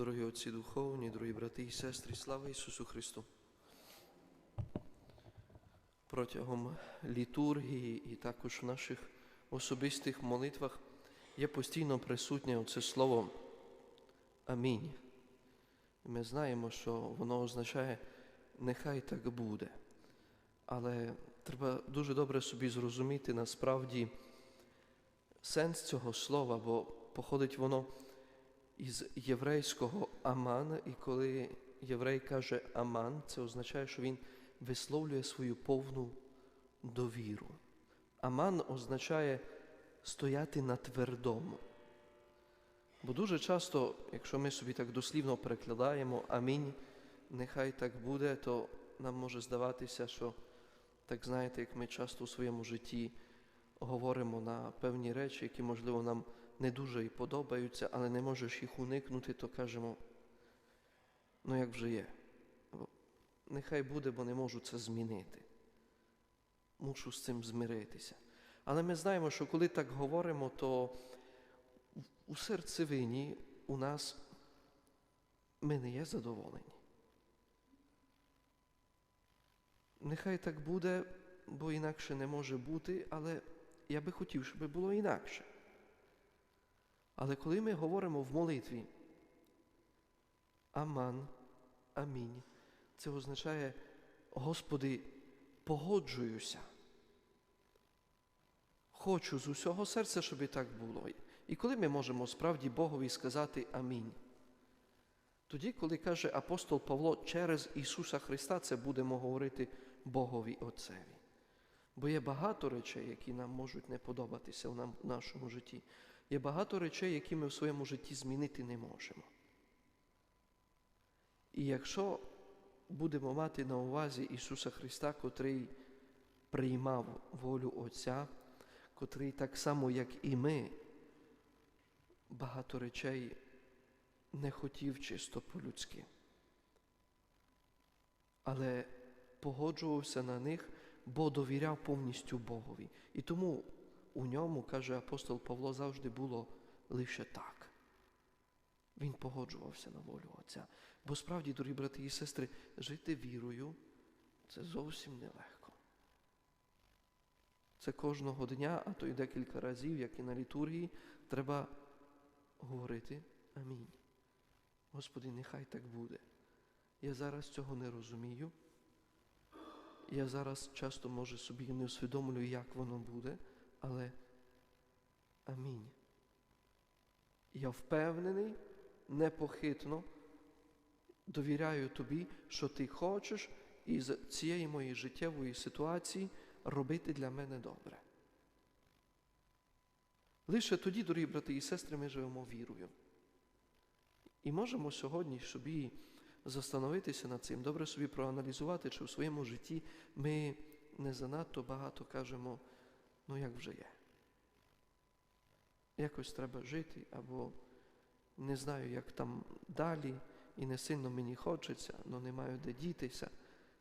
Дорогі отці духовні, дорогі брати і сестри, слава Ісусу Христу! Протягом літургії і також в наших особистих молитвах є постійно присутнє оце слово Амінь. Ми знаємо, що воно означає нехай так буде. Але треба дуже добре собі зрозуміти насправді сенс цього слова, бо походить воно із єврейського аман, і коли єврей каже аман, це означає, що він висловлює свою повну довіру. Аман означає стояти на твердому. Бо дуже часто, якщо ми собі так дослівно перекладаємо амінь, нехай так буде, то нам може здаватися, що так знаєте, як ми часто у своєму житті говоримо на певні речі, які, можливо, нам не дуже і подобаються, але не можеш їх уникнути, то кажемо, ну як вже є. Нехай буде, бо не можу це змінити. Мушу з цим змиритися. Але ми знаємо, що коли так говоримо, то у серцевині у нас ми не є задоволені. Нехай так буде, бо інакше не може бути, але я би хотів, щоб було інакше. Але коли ми говоримо в молитві Аман, Амінь, це означає, Господи, погоджуюся. Хочу з усього серця, щоб і так було. І коли ми можемо справді Богові сказати Амінь? Тоді, коли каже апостол Павло, через Ісуса Христа це будемо говорити Богові Отцеві. Бо є багато речей, які нам можуть не подобатися в нашому житті. Є багато речей, які ми в своєму житті змінити не можемо. І якщо будемо мати на увазі Ісуса Христа, котрий приймав волю Отця, котрий так само, як і ми, багато речей не хотів чисто по-людськи, але погоджувався на них, бо довіряв повністю Богові. І тому у ньому, каже апостол Павло, завжди було лише так. Він погоджувався на волю Отця. Бо справді, дорогі брати і сестри, жити вірою це зовсім нелегко. Це кожного дня, а то й декілька разів, як і на літургії, треба говорити Амінь. Господи, нехай так буде. Я зараз цього не розумію. Я зараз часто, може, собі не усвідомлюю, як воно буде, але амінь. Я впевнений, непохитно довіряю тобі, що ти хочеш із цієї моєї життєвої ситуації робити для мене добре. Лише тоді, дорогі брати і сестри, ми живемо вірою. І можемо сьогодні собі застановитися над цим, добре собі проаналізувати, чи в своєму житті ми не занадто багато кажемо, ну як вже є. Якось треба жити, або не знаю, як там далі, і не сильно мені хочеться, але не маю де дітися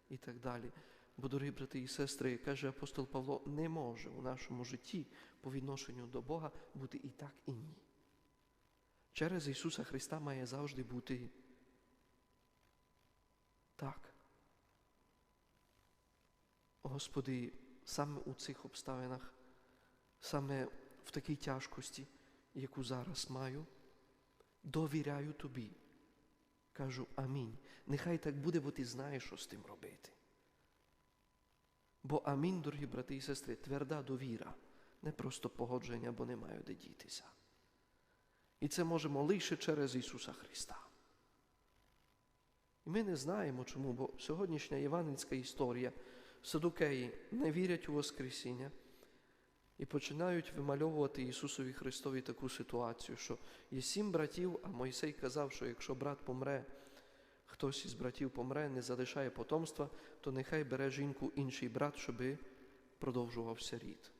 і так далі. Бо, дорогі брати і сестри, каже апостол Павло, не може у нашому житті по відношенню до Бога бути і так, і ні. Через Ісуса Христа має завжди бути так. Господи, саме у цих обставинах, саме в такій тяжкості, яку зараз маю, довіряю Тобі. Кажу Амінь. Нехай так буде, бо ти знаєш, що з тим робити. Бо амінь, дорогі брати і сестри, тверда довіра, не просто погодження, бо не маю де дітися. І це можемо лише через Ісуса Христа. І ми не знаємо чому, бо сьогоднішня євангельська історія, садукеї не вірять у Воскресіння і починають вимальовувати Ісусові Христові таку ситуацію, що є сім братів, а Мойсей казав, що якщо брат помре, хтось із братів помре, не залишає потомства, то нехай бере жінку інший брат, щоби продовжувався рід.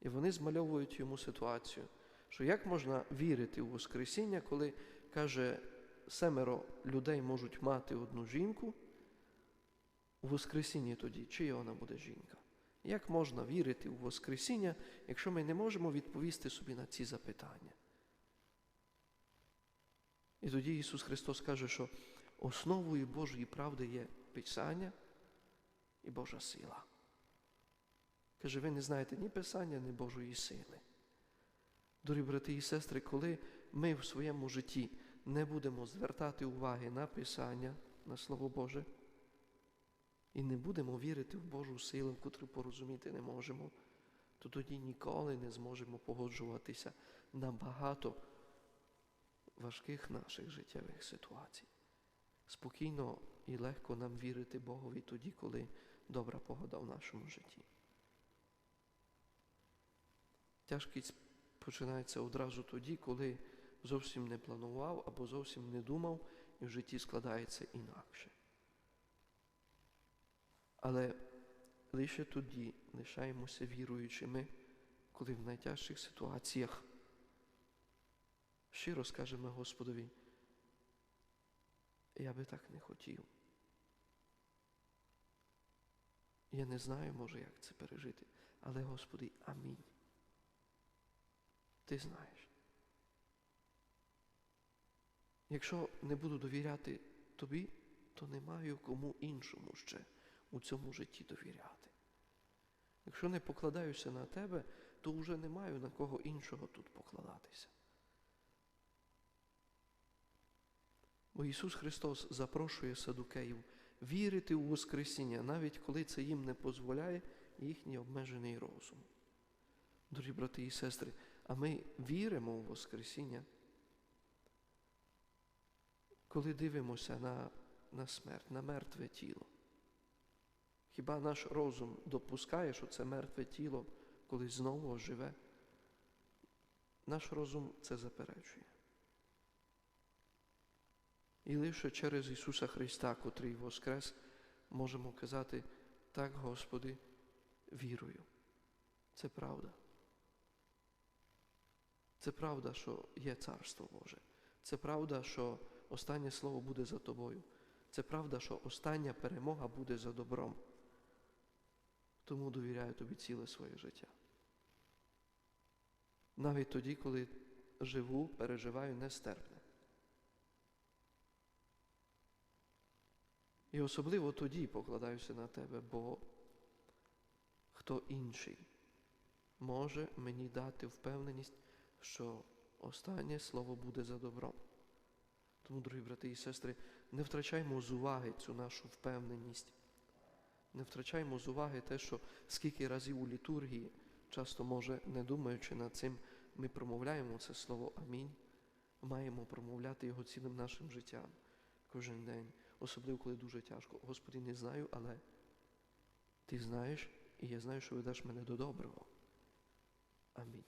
І вони змальовують йому ситуацію, що як можна вірити у Воскресіння, коли каже, семеро людей можуть мати одну жінку, у Воскресінні тоді, чия вона буде жінка? Як можна вірити у Воскресіння, якщо ми не можемо відповісти собі на ці запитання? І тоді Ісус Христос каже, що основою Божої правди є Писання і Божа сила. Каже, ви не знаєте ні Писання, ні Божої сили. Дорогі брати і сестри, коли ми в своєму житті не будемо звертати уваги на Писання, на Слово Боже, і не будемо вірити в Божу силу, котру порозуміти не можемо, то тоді ніколи не зможемо погоджуватися на багато важких наших життєвих ситуацій. Спокійно і легко нам вірити Богові тоді, коли добра погода в нашому житті. Тяжкість починається одразу тоді, коли зовсім не планував або зовсім не думав, і в житті складається інакше. Але лише тоді лишаємося віруючими, коли в найтяжчих ситуаціях щиро скажемо Господові, я би так не хотів. Я не знаю, може, як це пережити, але Господи, амінь. Ти знаєш. Якщо не буду довіряти тобі, то не маю кому іншому ще у цьому житті довіряти. Якщо не покладаюся на тебе, то вже не маю на кого іншого тут покладатися. Бо Ісус Христос запрошує садукеїв вірити у Воскресіння, навіть коли це їм не дозволяє їхній обмежений розум. Дорогі брати і сестри, а ми віримо у Воскресіння, коли дивимося на, на смерть, на мертве тіло. Хіба наш розум допускає, що це мертве тіло, коли знову оживе? Наш розум це заперечує. І лише через Ісуса Христа, котрий воскрес, можемо казати, так, Господи, вірую. Це правда. Це правда, що є Царство Боже. Це правда, що останнє слово буде за тобою. Це правда, що остання перемога буде за добром. Тому довіряю тобі ціле своє життя. Навіть тоді, коли живу, переживаю нестерпне. І особливо тоді покладаюся на тебе, бо хто інший може мені дати впевненість, що останнє слово буде за добром. Тому, дорогі брати і сестри, не втрачаймо з уваги цю нашу впевненість. Не втрачаймо з уваги те, що скільки разів у літургії, часто, може, не думаючи над цим, ми промовляємо це слово Амінь, маємо промовляти його цілим нашим життям кожен день, особливо коли дуже тяжко. Господи, не знаю, але Ти знаєш, і я знаю, що ведеш мене до доброго. Амінь.